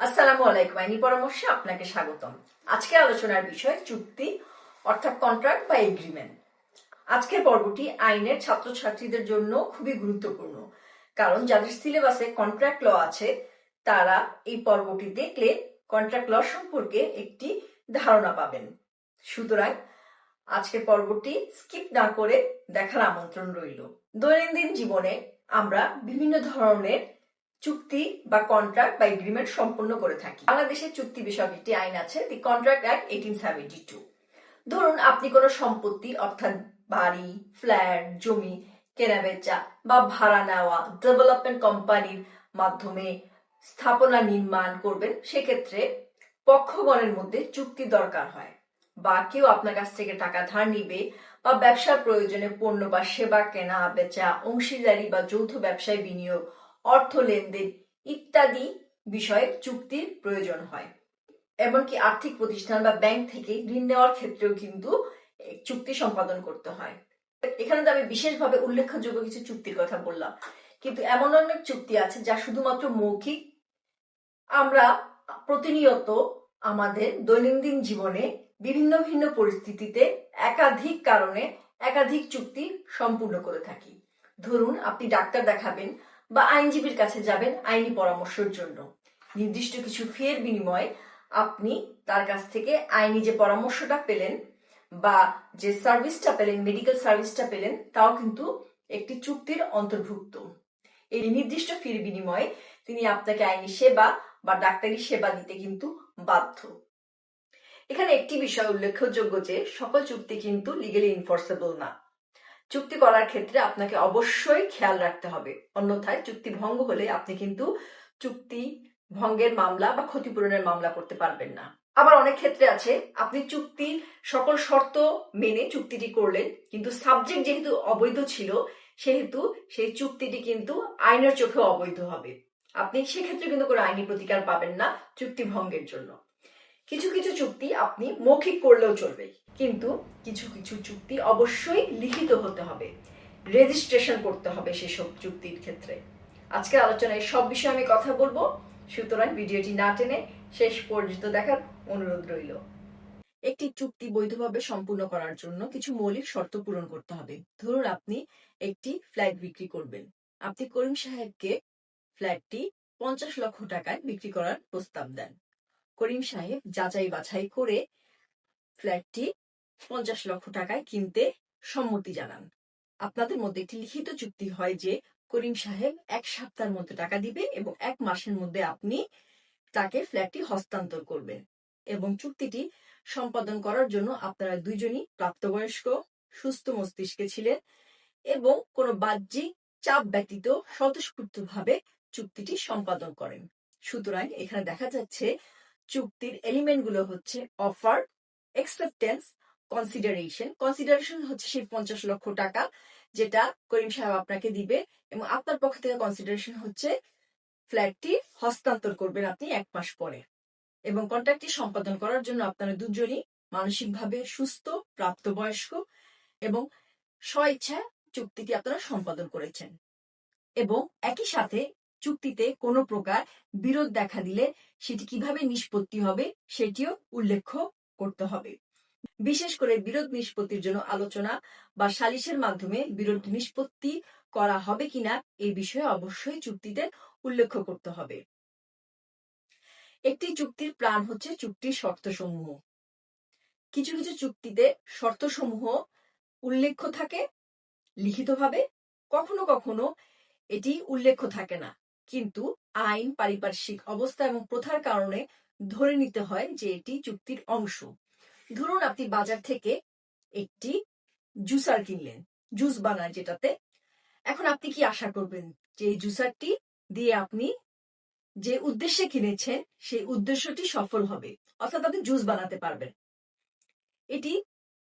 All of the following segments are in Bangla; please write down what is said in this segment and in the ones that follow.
আসসালামু আলাইকুম আইনি পরামর্শে আপনাকে স্বাগতম। আজকে আলোচনার বিষয় চুক্তি, অর্থাৎ কন্ট্রাক্ট বা এগ্রিমেন্ট আজকের পর্বটি আইনের ছাত্রছাত্রীদের জন্য খুবই গুরুত্বপূর্ণ, কারণ যাদের সিলেবাসে কন্ট্রাক্ট ল আছে, তারা এই পর্বটি দেখলে কন্ট্রাক্ট ল সম্পর্কে একটি ধারণা পাবেন। সুতরাং আজকের পর্বটি স্কিপ না করে দেখার আমন্ত্রণ রইল। দৈনন্দিন জীবনে আমরা বিভিন্ন ধরনের চুক্তি বা কন্ট্রাক্ট বা এগ্রিমেন্ট সম্পন্ন করে থাকি। বাংলাদেশের চুক্তি বিষয়ক একটি আইন আছে the contract act eighteen seventy two ধরুন, আপনি কোনো সম্পত্তি, অর্থাৎ বাড়ি ফ্ল্যাট জমি, কেনাবেচা বা ভাড়া নেওয়া ডেভেলপমেন্ট কোম্পানির মাধ্যমে স্থাপনা নির্মাণ করবেন, সেক্ষেত্রে পক্ষগণের মধ্যে চুক্তি দরকার হয় বা কেউ আপনার কাছ থেকে টাকা ধার নিবে বা ব্যবসার প্রয়োজনে পণ্য বা সেবা কেনা, বেচা, অংশীদারি বা যৌথ ব্যবসায় বিনিয়োগ অর্থ লেনদেন ইত্যাদি বিষয়ে চুক্তির প্রয়োজন হয়। এমনকি আর্থিক প্রতিষ্ঠান বা ব্যাংক থেকে ঋণ নেওয়ার ক্ষেত্রেও কিন্তু চুক্তি সম্পাদন করতে হয়। এখানে তো আমি বিশেষভাবে উল্লেখযোগ্য কিছু চুক্তির কথা বললাম। কিন্তু এমন অনেক চুক্তি আছে যা শুধুমাত্র মৌখিক। আমরা প্রতিনিয়ত আমাদের দৈনন্দিন জীবনে বিভিন্ন ভিন্ন পরিস্থিতিতে একাধিক কারণে একাধিক চুক্তি সম্পূর্ণ করে থাকি। ধরুন, আপনি ডাক্তার দেখাবেন বা আইনজীবীর কাছে যাবেন আইনি পরামর্শের জন্য। নির্দিষ্ট কিছু ফের বিনিময়ে আপনি তার কাছ থেকে আইনি যে পরামর্শটা পেলেন বা যে সার্ভিসটা পেলেন, মেডিকেল সার্ভিসটা পেলেন, তাও কিন্তু একটি চুক্তির অন্তর্ভুক্ত। এই নির্দিষ্ট ফির বিনিময়ে তিনি আপনাকে আইনি সেবা বা ডাক্তারি সেবা দিতে কিন্তু বাধ্য। এখানে একটি বিষয় উল্লেখযোগ্য যে, সকল চুক্তি কিন্তু লিগেলি ইনফোর্সেবল না। চুক্তি করার ক্ষেত্রে আপনাকে অবশ্যই খেয়াল রাখতে হবে। অন্যথায় চুক্তি ভঙ্গ হলে আপনি কিন্তু চুক্তি ভঙ্গের মামলা বা ক্ষতিপূরণের মামলা করতে পারবেন না। আবার অনেক ক্ষেত্রে আছে, আপনি চুক্তির সকল শর্ত মেনে চুক্তিটি করলেন, কিন্তু সাবজেক্ট যেহেতু অবৈধ ছিল, সেহেতু সেই চুক্তিটি কিন্তু আইনের চোখে অবৈধ হবে। আপনি সেক্ষেত্রে কিন্তু কোনো আইনি প্রতিকার পাবেন না চুক্তি ভঙ্গের জন্য। কিছু কিছু চুক্তি আপনি মৌখিক করলেও চলবে। কিন্তু কিছু কিছু চুক্তি অবশ্যই লিখিত হতে হবে। রেজিস্ট্রেশন করতে হবে সেসব চুক্তির ক্ষেত্রে। আজকের আলোচনায় সব বিষয়ে আমি কথা বলব। সুতরাং ভিডিওটি না টেনে শেষ পর্যন্ত দেখার অনুরোধ রইল। একটি চুক্তি বৈধভাবে সম্পূর্ণ করার জন্য কিছু মৌলিক শর্ত পূরণ করতে হবে। ধরুন আপনি একটি ফ্ল্যাট বিক্রি করবেন। আপনি করিম সাহেবকে ফ্ল্যাটটি পঞ্চাশ লক্ষ টাকায় বিক্রি করার প্রস্তাব দেন। করিম সাহেব যাচাই বাছাই করে ফ্ল্যাটটি পঞ্চাশ লক্ষ টাকায় কিনতে সম্মতি জানান। আপনাদের মধ্যে একটি লিখিত চুক্তি হয় যে করিম সাহেব এক সপ্তাহের মধ্যে টাকা দিবে এবং এক মাসের মধ্যে আপনি তাকে ফ্ল্যাটটি হস্তান্তর করবেন এবং চুক্তিটি সম্পাদন করার জন্য আপনারা দুইজনই প্রাপ্তবয়স্ক, সুস্থ মস্তিষ্কে ছিলেন এবং কোনো বাহ্যিক চাপ ব্যতীত স্বতঃস্ফূর্তভাবে চুক্তিটি সম্পাদন করেন। সুতরাং এখানে দেখা যাচ্ছে চুক্তির এলিমেন্টগুলো হচ্ছে অফার একসেপ্টেন্স কনসিডারেশন কনসিডারেশন হচ্ছে সেই পঞ্চাশ লক্ষ টাকা যেটা করিম সাহেব আপনাকে দিবে এবং আপনার পক্ষ থেকে কনসিডারেশন হচ্ছে ফ্ল্যাটটি হস্তান্তর করবেন আপনি এক মাস পরে। এবং কন্ট্রাক্টটি সম্পাদন করার জন্য আপনারা দুজনই মানসিকভাবে সুস্থ, প্রাপ্তবয়স্ক এবং স্বইচ্ছা চুক্তিটি আপনারা সম্পাদন করেছেন। এবং একই সাথে চুক্তিতে কোনো প্রকার বিরোধ দেখা দিলে সেটি কীভাবে নিষ্পত্তি হবে সেটিও উল্লেখ করতে হবে। বিশেষ করে বিরোধ নিষ্পত্তির জন্য আলোচনা বা সালিশের মাধ্যমে বিরোধ নিষ্পত্তি করা হবে কিনা এই বিষয়ে অবশ্যই চুক্তিতে উল্লেখ করতে হবে। একটি চুক্তির প্রাণ হচ্ছে চুক্তির শর্তসমূহ। কিছু কিছু চুক্তিতে শর্তসমূহ উল্লেখ থাকে, লিখিতভাবে। কখনো কখনো এটি উল্লেখ থাকে না। কিন্তু আইন, পারিপার্শ্বিক অবস্থা এবং প্রথার কারণে ধরে নিতে হয় যে এটি চুক্তির অংশ। ধরুন আপনি বাজার থেকে একটি জুসার কিনলেন, জুস বানায় যেটাতে। এখন আপনি কি আশা করবেন যে এই জুসারটি দিয়ে আপনি যে উদ্দেশ্যে কিনেছেন, সেই উদ্দেশ্যটি সফল হবে, অর্থাৎ আপনি জুস বানাতে পারবেন? এটি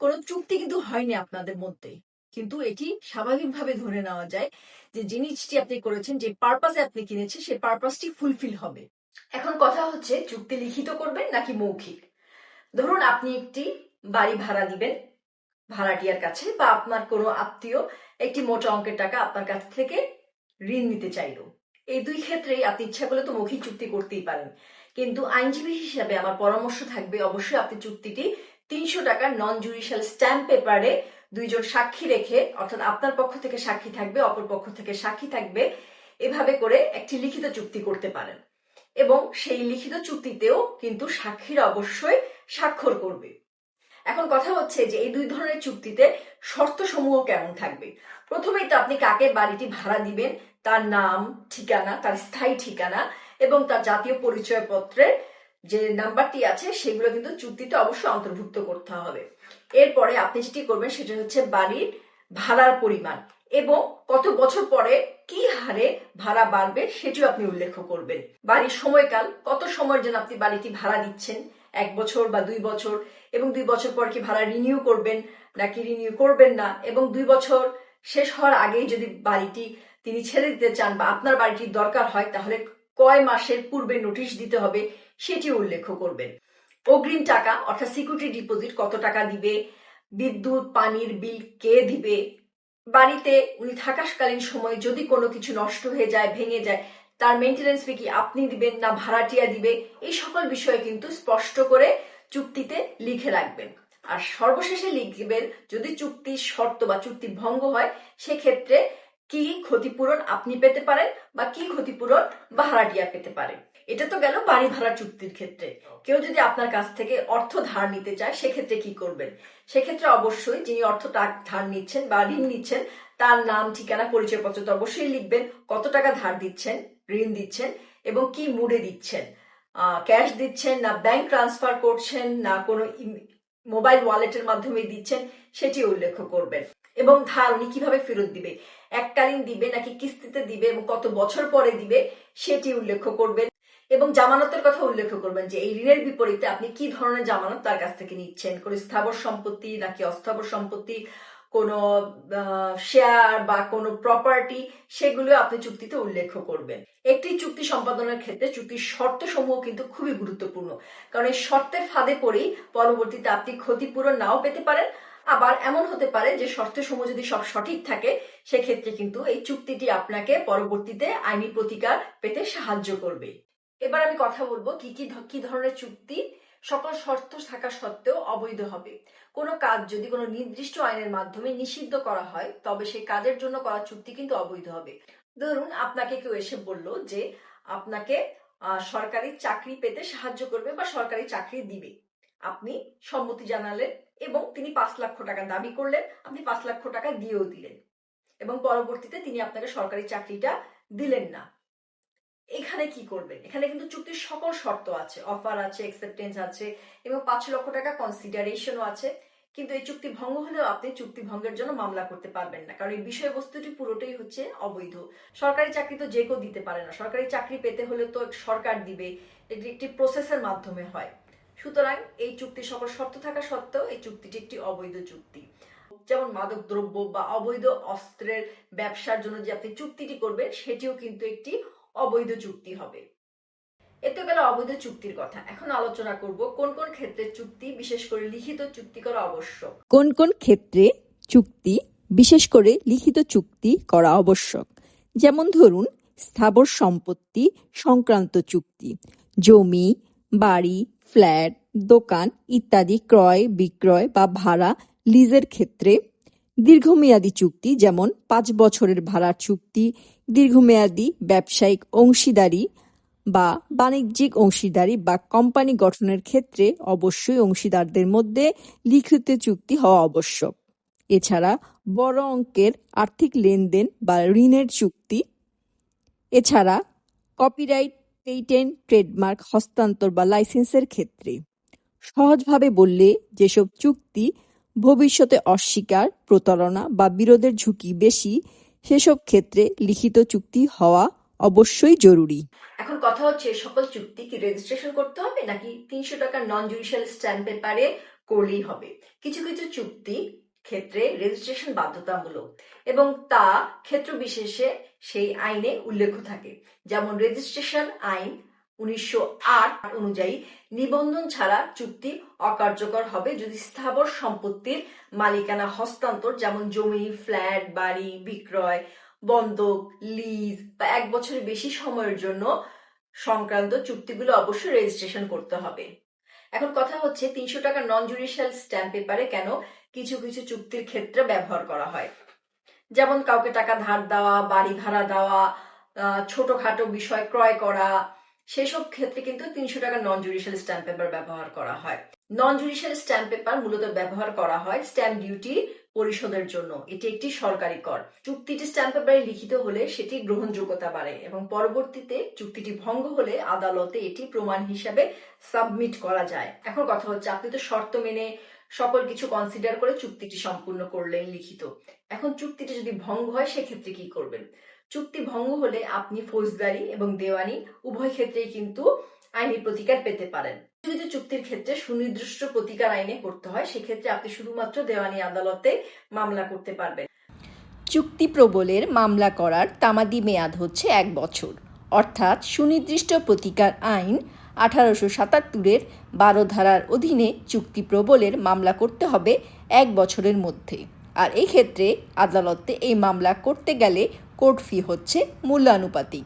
কোনো চুক্তি কিন্তু হয়নি আপনাদের মধ্যে। কিন্তু এটি স্বাভাবিকভাবে ধরে নেওয়া যায় যে জিনিসটি আপনি করেছেন, যে পারপাসে আপনি কিনেছেন সেই পারপাসটি ফুলফিল হবে। এখন কথা হচ্ছে চুক্তি লিখিত করবেন নাকি মৌখিক? ধরুন আপনি একটি বাড়ি ভাড়া দিবেন ভাড়াটিয়ার কাছে বা আপনার কোনো আত্মীয় একটি মোটা অঙ্কের টাকা আপনার কাছ থেকে ঋণ নিতে চাইলো। এই দুই ক্ষেত্রেই আপনি ইচ্ছা করলে তো মৌখিক চুক্তি করতেই পারেন। কিন্তু আইনজীবী হিসাবে আমার পরামর্শ থাকবে, অবশ্যই আপনি চুক্তিটি তিনশো টাকার নন জুডিশিয়াল স্ট্যাম্প পেপারে দুইজন সাক্ষী রেখে, অর্থাৎ আপনার পক্ষ থেকে সাক্ষী থাকবে, অপর পক্ষ থেকে সাক্ষী থাকবে, এভাবে করে একটি লিখিত চুক্তি করতে পারেন। এবং সেই লিখিত চুক্তিতেও কিন্তু সাক্ষীরা অবশ্যই স্বাক্ষর করবে। এখন কথা হচ্ছে যে এই দুই ধরনের চুক্তিতে শর্ত সমূহ কেমন থাকবে? প্রথমেই তো আপনি কাকে বাড়িটি ভাড়া দিবেন, তার নাম, ঠিকানা, তার স্থায়ী ঠিকানা এবং তার জাতীয় পরিচয়পত্রের যে নাম্বারটি আছে, সেগুলো কিন্তু চুক্তিতে অবশ্যই অন্তর্ভুক্ত করতে হবে। এরপরে আপনি যেটি করবেন, সেটা হচ্ছে বাড়ির ভাড়ার পরিমাণ এবং কত বছর পরে কি হারে ভাড়া বাড়বে, সেটিও আপনি উল্লেখ করবেন। বাড়ির সময়কাল, কত সময়ের জন্য আপনি বাড়িটি ভাড়া দিচ্ছেন, এক বছর বা দুই বছর, এবং দুই বছর পর কি ভাড়া রিনিউ করবেন নাকি রিনিউ করবেন না, এবং দুই বছর শেষ হওয়ার আগেই যদি বাড়িটি তিনি ছেড়ে দিতে চান বা আপনার বাড়িটির দরকার হয়, তাহলে কয় মাসের পূর্বে নোটিশ দিতে হবে সেটি উল্লেখ করবেন। অগ্রিম টাকা, অর্থাৎ সিকিউরিটি ডিপোজিট কত টাকা দিবে? বিদ্যুৎ, পানির বিল কে দিবে? বাড়িতে উনি থাকাকালীন সময় যদি কোনো কিছু নষ্ট হয়ে যায়, ভেঙে যায়, তার মেনটেন্যান্স ফি কি আপনি দিবেন না ভাড়াটিয়া দিবে? এই সকল বিষয়ে কিন্তু স্পষ্ট করে চুক্তিতে লিখে রাখবেন। আর সর্বশেষে লিখবেন, যদি চুক্তির শর্ত বা চুক্তি ভঙ্গ হয়, সেক্ষেত্রে কি ক্ষতিপূরণ আপনি পেতে পারেন বা কি ক্ষতিপূরণ ভাড়াটিয়া পেতে পারে? এটা তো গেল বাড়ি ভাড়া চুক্তির ক্ষেত্রে। কেউ যদি আপনার কাছ থেকে অর্থ ধার নিতে চায়, সেক্ষেত্রে কি করবেন? সেক্ষেত্রে অবশ্যই যিনি অর্থ ধার নিচ্ছেন বা ঋণ নিচ্ছেন, তার নাম, ঠিকানা, পরিচয়পত্র তো অবশ্যই লিখবেন, কত টাকা ধার দিচ্ছেন, ঋণ দিচ্ছেন এবং কি মুডে দিচ্ছেন। ক্যাশ দিচ্ছেন না ব্যাংক ট্রান্সফার করছেন, না কোনো মোবাইল ওয়ালেটের মাধ্যমে দিচ্ছেন, সেটি উল্লেখ করবেন। এবং ধার উনি কীভাবে ফেরত দিবে? এককালীন দিবে নাকি কিস্তিতে দিবে এবং কত বছর পরে দিবে সেটি উল্লেখ করবেন। এবং জামানতের কথা উল্লেখ করবেন যে এই ঋণের বিপরীতে আপনি কি ধরনের জামানত তার কাছ থেকে নিচ্ছেন? কোন স্থাবর সম্পত্তি নাকি অস্থাবর সম্পত্তি? কোনো শেয়ার বা কোনো প্রপার্টি সেগুলো আপনি চুক্তিতে উল্লেখ করবেন। একটি চুক্তি সম্পাদনের ক্ষেত্রে চুক্তির শর্ত সমূহ কিন্তু খুবই গুরুত্বপূর্ণ। কারণ এই শর্তের ফাঁদে পড়েই পরবর্তীতে আপনি ক্ষতিপূরণ নাও পেতে পারেন আবার এমন হতে পারে যে শর্তসমূহ যদি সব সঠিক থাকে, সেক্ষেত্রে কিন্তু এই চুক্তিটি আপনাকে পরবর্তীতে আইনি প্রতিকার পেতে সাহায্য করবে। এবার আমি কথা বলব কি কি কি ধরনের চুক্তি সকল শর্ত থাকা সত্ত্বেও অবৈধ হবে। কোনো কাজ যদি কোনো নির্দিষ্ট আইনের মাধ্যমে নিষিদ্ধ করা হয়, তবে সেই কাজের জন্য করা চুক্তি কিন্তু অবৈধ হবে। ধরুন, আপনাকে কেউ এসে বলল যে আপনাকে সরকারি চাকরি পেতে সাহায্য করবে বা সরকারি চাকরি দিবে। আপনি সম্মতি জানালেন এবং তিনি পাঁচ লক্ষ টাকা দাবি করলেন, আপনি পাঁচ লক্ষ টাকা দিয়েও দিলেন। এবং পরবর্তীতে তিনি আপনাকে সরকারি চাকরিটা দিলেন না। এখানে কি করবেন? এখানে কিন্তু চুক্তির সকল শর্ত আছে। অফার আছে অ্যাকসেপ্টেন্স আছে, এবং পাঁচ লক্ষ টাকা কনসিডারেশনও আছে। কিন্তু এই চুক্তি ভঙ্গ হলেও আপনি চুক্তি ভঙ্গের জন্য মামলা করতে পারবেন না। কারণ এই বিষয়বস্তুটি পুরোটাই হচ্ছে অবৈধ। সরকারি চাকরি তো যে কেউ দিতে পারে না। সরকারি চাকরি পেতে হলে তো সরকার দিবে। এটি একটি প্রসেসের মাধ্যমে হয়। সুতরাং এই চুক্তির সকল শর্ত থাকা সত্ত্বেও এই চুক্তিটি একটি অবৈধ চুক্তি। যেমন মাদক দ্রব্য বা অবৈধ অস্ত্রের ব্যবসার জন্য যে আপনি চুক্তিটি করবেন, সেটিও কিন্তু একটি অবৈধ চুক্তি হবে। এতে গেল অবৈধ চুক্তির কথা। এখন আলোচনা করব কোন কোন ক্ষেত্রে চুক্তি, বিশেষ করে লিখিত চুক্তি করা আবশ্যক। কোন কোন ক্ষেত্রে চুক্তি, বিশেষ করে লিখিত চুক্তি করা আবশ্যক? যেমন ধরুন, স্থাবর সম্পত্তি সংক্রান্ত চুক্তি, জমি, বাড়ি ফ্ল্যাট, দোকান ইত্যাদি ক্রয়, বিক্রয় বা ভাড়া লিজের ক্ষেত্রে দীর্ঘমেয়াদী চুক্তি, যেমন পাঁচ বছরের ভাড়ার চুক্তি, দীর্ঘমেয়াদী ব্যবসায়িক অংশীদারি বা বাণিজ্যিক অংশীদারি বা কোম্পানি গঠনের ক্ষেত্রে অবশ্যই অংশীদারদের মধ্যে লিখিত চুক্তি হওয়া আবশ্যক। এছাড়া বড় অঙ্কের আর্থিক লেনদেন বা ঋণের চুক্তি। এছাড়া কপিরাইট পেটেন্ট, ট্রেডমার্ক, হস্তান্তর বা লাইসেন্সের ক্ষেত্রে। সহজভাবে বললে, যেসব চুক্তি ভবিষ্যতে অস্বীকার, প্রতারণা বা বিরোধের ঝুঁকি বেশি, সেসব ক্ষেত্রে লিখিত চুক্তি হওয়া অবশ্যই জরুরি। এখন কথা হচ্ছে, সকল চুক্তি কি রেজিস্ট্রেশন করতে হবে, নাকি তিনশো টাকার নন জুডিশিয়াল স্ট্যাম্প পেপারে করলেই হবে? কিছু কিছু চুক্তি ক্ষেত্রে রেজিস্ট্রেশন বাধ্যতামূলক এবং তা ক্ষেত্র বিশেষে সেই আইনে উল্লেখ থাকে। যেমন রেজিস্ট্রেশন আইন উনিশশো আট অনুযায়ী নিবন্ধন ছাড়া চুক্তি অকার্যকর হবে যদি স্থাবর সম্পত্তির মালিকানা হস্তান্তর, যেমন জমি, ফ্ল্যাট, বাড়ি, বিক্রয় বন্ধক লিজ বা এক বছরের বেশি সময়ের জন্য সংক্রান্ত চুক্তিগুলো অবশ্যই রেজিস্ট্রেশন করতে হবে। এখন কথা হচ্ছে তিনশো টাকা নন জুডিশিয়াল স্ট্যাম্প পেপারে কেন কিছু কিছু চুক্তির ক্ষেত্রে ব্যবহার করা হয়? যেমন কাউকে টাকা ধার দেওয়া, বাড়ি ভাড়া দেওয়া ছোটখাটো বিষয় ক্রয় করা, সেসব ক্ষেত্রে কিন্তু তিনশো টাকা নন জুডিশিয়াল স্ট্যাম্প পেপার ব্যবহার করা হয়। নন জুডিশিয়াল স্ট্যাম্প পেপার মূলত ব্যবহার করা হয় স্ট্যাম্প ডিউটি পরিশোধের জন্য। এটি একটি সরকারি কর। চুক্তিটি স্ট্যাম্প পেপারে লিখিত হলে সেটি গ্রহণযোগ্যতা বাড়ে এবং পরবর্তীতে চুক্তিটি ভঙ্গ হলে আদালতে এটি প্রমাণ হিসাবে সাবমিট করা যায়। এখন কথা হচ্ছে, আপনি তো শর্ত মেনে সকল কিছু কনসিডার করে চুক্তিটি সম্পূর্ণ করলেন লিখিত। এখন চুক্তিটি যদি ভঙ্গ হয়, সেক্ষেত্রে কি করবেন? চুক্তি ভঙ্গ হলে আপনি ফৌজদারি এবং দেওয়ানি উভয় ক্ষেত্রেই কিন্তু আইনি প্রতিকার পেতে পারেন। কিছু চুক্তির ক্ষেত্রে সুনির্দিষ্ট প্রতিকার আইনে করতে হয়। সেক্ষেত্রে আপনি শুধুমাত্র দেওয়ানি আদালতে মামলা করতে পারবেন। চুক্তি প্রবলের মামলা করার তামাদি মেয়াদ হচ্ছে এক বছর। অর্থাৎ সুনির্দিষ্ট প্রতিকার আইন আঠারোশো সাতাত্তরের বারো ধারার অধীনে চুক্তি প্রবলের মামলা করতে হবে এক বছরের মধ্যে। আর এই ক্ষেত্রে আদালতে এই মামলা করতে গেলে কোর্ট ফি হচ্ছে মূল্যানুপাতিক।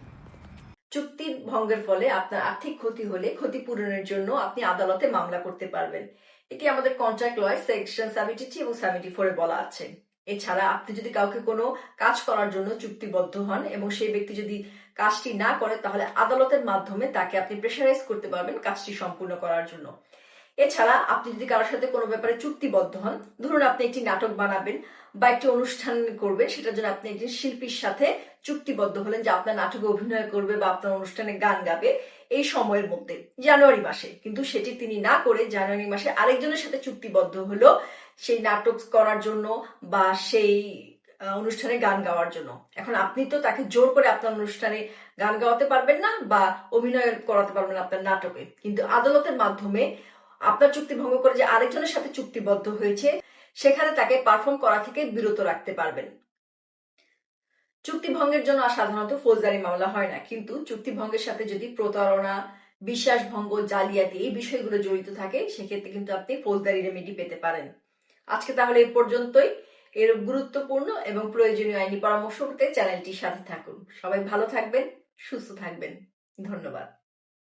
চুক্তি ভঙ্গের ফলে আপনার আর্থিক ক্ষতি হলে ক্ষতিপূরণের জন্য আপনি আদালতে মামলা করতে পারবেন। এটি আমাদের কন্ট্রাক্ট লয় সেকশন সেভেন্টি এবং সেভেন্টি ফোরে বলা আছে। এছাড়া আপনি যদি কাউকে কোনো কাজ করার জন্য চুক্তিবদ্ধ হন এবং সেই ব্যক্তি যদি কাজটি না করে, তাহলে আদালতের মাধ্যমে তাকে আপনি প্রেশারাইজ করতে পারবেন কাজটি সম্পূর্ণ করার জন্য। এছাড়া আপনি যদি কারোর সাথে কোনো ব্যাপারে চুক্তিবদ্ধ হন, ধরুন আপনি একটি নাটক বানাবেন বা একটি অনুষ্ঠান করবেন, সেটার জন্য আপনি একজন শিল্পীর সাথে চুক্তিবদ্ধ হলেন যে আপনার নাটকে অভিনয় করবে বা আপনার অনুষ্ঠানে গান গাবে এই সময়ের মধ্যে, জানুয়ারি মাসে। কিন্তু সেটি তিনি না করে জানুয়ারি মাসে আরেকজনের সাথে চুক্তিবদ্ধ হলো সেই নাটক করার জন্য বা সেই অনুষ্ঠানে গান গাওয়ার জন্য। এখন আপনি তো তাকে জোর করে আপনার অনুষ্ঠানে গান গাওয়াতে পারবেন না বা অভিনয় করাতে পারবেন আপনার নাটকে। কিন্তু আদালতের মাধ্যমে আপনার চুক্তি ভঙ্গ করে যে আরেকজনের সাথে চুক্তিবদ্ধ হয়েছে, সেখানে তাকে পারফর্ম করা থেকে বিরত রাখতে পারবেন। চুক্তি ভঙ্গের জন্য সাধারণত ফৌজদারি মামলা হয় না, কিন্তু চুক্তি ভঙ্গের সাথে যদি প্রতারণা, বিশ্বাস ভঙ্গ, জালিয়াতি এই বিষয়গুলো জড়িত থাকে, সেক্ষেত্রে কিন্তু আপনি ফৌজদারি রেমেডি পেতে পারেন। আজকে তাহলে এই পর্যন্তই। এর গুরুত্বপূর্ণ এবং প্রয়োজনীয় আইনি পরামর্শ পেতে চ্যানেলটির সাথে থাকুন। সবাই ভালো থাকবেন, সুস্থ থাকবেন। ধন্যবাদ।